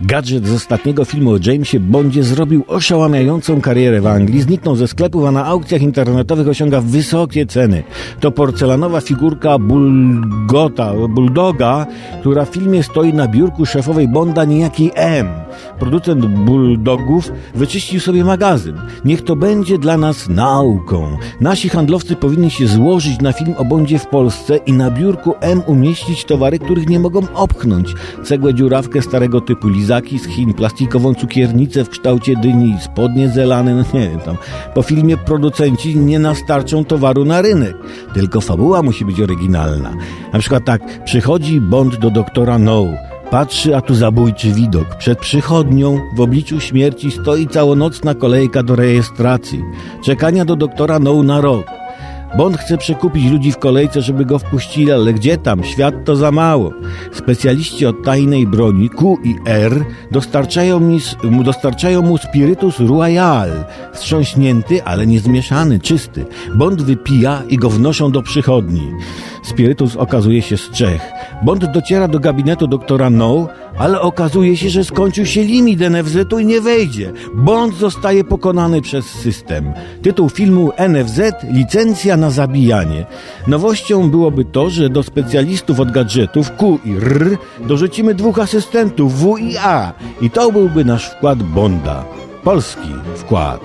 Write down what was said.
Gadżet z ostatniego filmu o Jamesie Bondzie zrobił oszałamiającą karierę w Anglii, zniknął ze sklepów, a na aukcjach internetowych osiąga wysokie ceny. To porcelanowa figurka Bulgota, Bulldoga, która w filmie stoi na biurku szefowej Bonda niejaki M. Producent Bulldogów wyczyścił sobie magazyn. Niech to będzie dla nas nauką. Nasi handlowcy powinni się złożyć na film o Bondzie w Polsce i na biurku M umieścić towary, których nie mogą opchnąć. Cegłę dziurawkę starego typu lizaki z Chin, plastikową cukiernicę w kształcie dyni, spodnie zelane, no nie wiem tam. Po filmie producenci nie nastarczą towaru na rynek. Tylko fabuła musi być oryginalna. Na przykład tak, przychodzi Bond do doktora No. Patrzy, a tu zabójczy widok. Przed przychodnią w obliczu śmierci stoi całonocna kolejka do rejestracji. Czekania do doktora No na rok. Bond chce przekupić ludzi w kolejce, żeby go wpuścili, ale gdzie tam? Świat to za mało. Specjaliści od tajnej broni Q i R dostarczają, mi, dostarczają mu spirytus Royal. Wstrząśnięty, ale nie zmieszany, czysty. Bond wypija i go wnoszą do przychodni. Spirytus okazuje się z Czech. Bond dociera do gabinetu doktora No, ale okazuje się, że skończył się limit NFZ-u i nie wejdzie. Bond zostaje pokonany przez system. Tytuł filmu NFZ Licencja na zabijanie. Nowością byłoby to, że do specjalistów od gadżetów Q i R dorzucimy dwóch asystentów W i A. I to byłby nasz wkład Bonda. Polski wkład.